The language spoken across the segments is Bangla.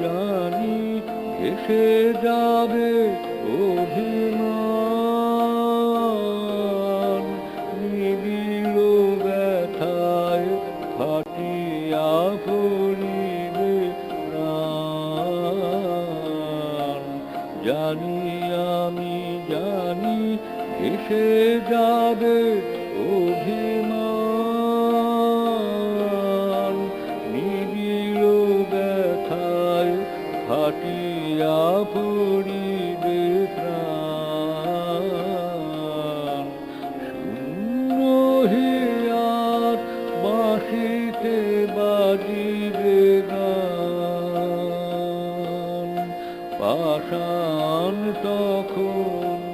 জানি এসে যাবে অভিমান। নিবিড় ব্যথায় ফাটিয়া পড়িবে জানি আমি জানি এসে যাবে অভিমান। ফাটিয়া পড়িবে প্রাণ। শূন্য হিয়ার বাঁশিতে বাজিবে গান। তখন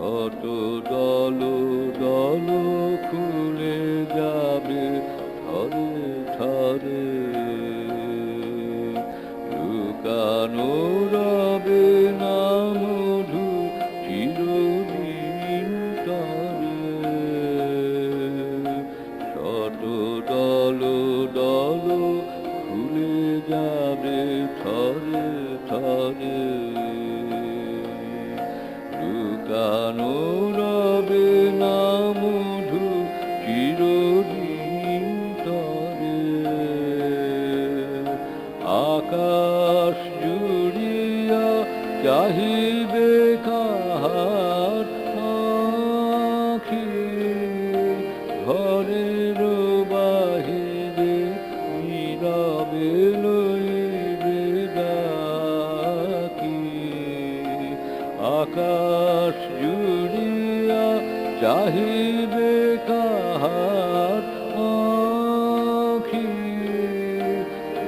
শত দল দল খুলে যাবে ঠরে ঠরে লুকানো রবে না মধু চিরদিন শত দল দল খুলে যাবে ঠরে ঠরে লুকানো রবে না মধু চিরদিন তরে আকাশ জুড়িয়া চাহিবে আকাশ জুড়িয়া চাহিবে কাহার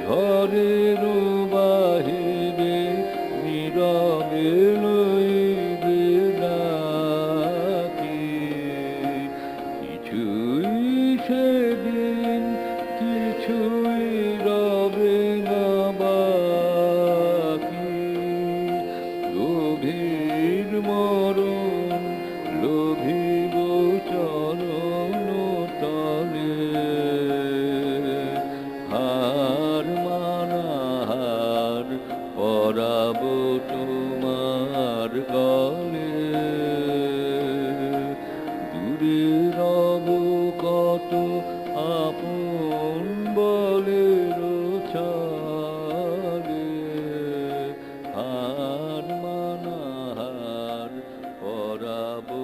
ঘরের যাবার কালে রব কত আপন বলে রোচালে। হার মানাহার পরাবো